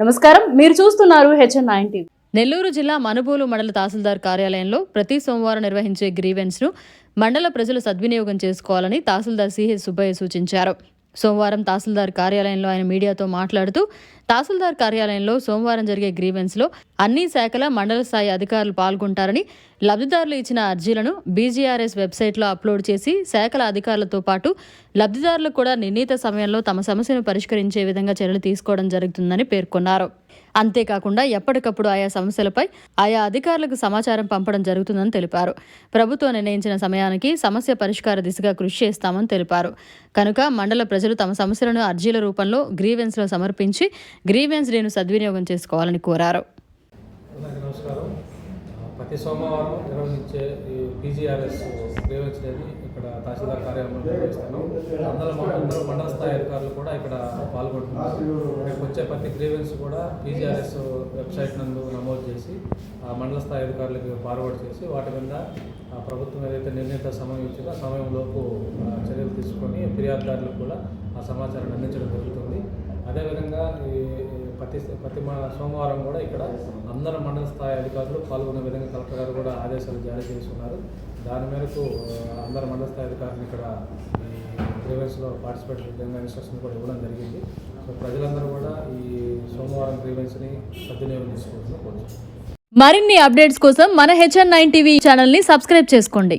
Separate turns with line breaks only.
నమస్కారం. మీరు చూస్తున్నారు హెచ్ఎన్ నైన్ టీవీ.
నెల్లూరు జిల్లా మనుబోలు మండల తహసీల్దార్ కార్యాలయంలో ప్రతి సోమవారం నిర్వహించే గ్రీవెన్స్ను మండల ప్రజలు సద్వినియోగం చేసుకోవాలని తహసీల్దార్ సిహెచ్ సుబ్బయ్య సూచించారు. సోమవారం తహసీల్దార్ కార్యాలయంలో ఆయన మీడియాతో మాట్లాడుతూ తహసీల్దార్ కార్యాలయంలో సోమవారం జరిగే గ్రీవెన్స్లో అన్ని శాఖల మండల స్థాయి అధికారులు పాల్గొంటారని లబ్ధిదారులు ఇచ్చిన అర్జీలను బీజీఆర్ఎస్ వెబ్సైట్లో అప్లోడ్ చేసి శాఖల అధికారులతో పాటు లబ్ధిదారులకు కూడా నిర్ణీత సమయంలో తమ సమస్యను పరిష్కరించే విధంగా చర్యలు తీసుకోవడం జరుగుతుందని పేర్కొన్నారు. అంతేకాకుండా ఎప్పటికప్పుడు ఆయా సమస్యలపై ఆయా అధికారులకు సమాచారం పంపడం జరుగుతుందని తెలిపారు. ప్రభుత్వం నిర్ణయించిన సమయానికి సమస్య పరిష్కార దిశగా కృషి చేస్తామని తెలిపారు. కనుక మండల ప్రజలు తమ సమస్యలను అర్జీల రూపంలో గ్రీవెన్స్లో సమర్పించి గ్రీవెన్స్ డేను సద్వినియోగం చేసుకోవాలని కోరారు.
ప్రతి సోమవారం నిర్వహించే ఈ పీజీఆర్ఎస్ గ్రీవెన్స్ ఇక్కడ తహసీల్దార్ కార్యాలయంలో నిర్వహిస్తాను. అందరూ అందరూ మండల స్థాయి అధికారులు కూడా ఇక్కడ పాల్గొంటున్నారు. ఇక్కడికి వచ్చే ప్రతి గ్రీవెన్స్ కూడా పీజీఆర్ఎస్ వెబ్సైట్ నందు నమోదు చేసి ఆ మండల స్థాయి అధికారులకు ఫార్వర్డ్ చేసి వాటి మీద ప్రభుత్వం ఏదైతే నిర్ణీత సమయం ఇచ్చిందో ఆ సమయంలోపు చర్యలు తీసుకొని ఫిర్యాదుదారులకు కూడా ఆ సమాచారాన్ని అందించడం జరుగుతుంది. అదేవిధంగా ఈ ప్రతి ప్రతి సోమవారం కూడా ఇక్కడ అందరు మండల స్థాయి అధికారులు పాల్గొనే విధంగా కలెక్టర్ గారు కూడా ఆదేశాలు జారీ చేస్తున్నారు. దాని మేరకు అందరు మండల స్థాయి అధికారులు ఇక్కడ గ్రీవెన్స్లో పార్టిసిపేట్ విధంగా ఇన్స్ట్రక్షన్ కూడా ఇవ్వడం జరిగింది. సో ప్రజలందరూ కూడా ఈ సోమవారం గ్రీవెన్స్ని సద్వినియోగం చేసుకోవాలని కోరుతున్నాను
మరిన్ని అప్డేట్స్ కోసం మన హెచ్ఎన్ నైన్ టీవీ ఛానల్ని సబ్స్క్రైబ్ చేసుకోండి.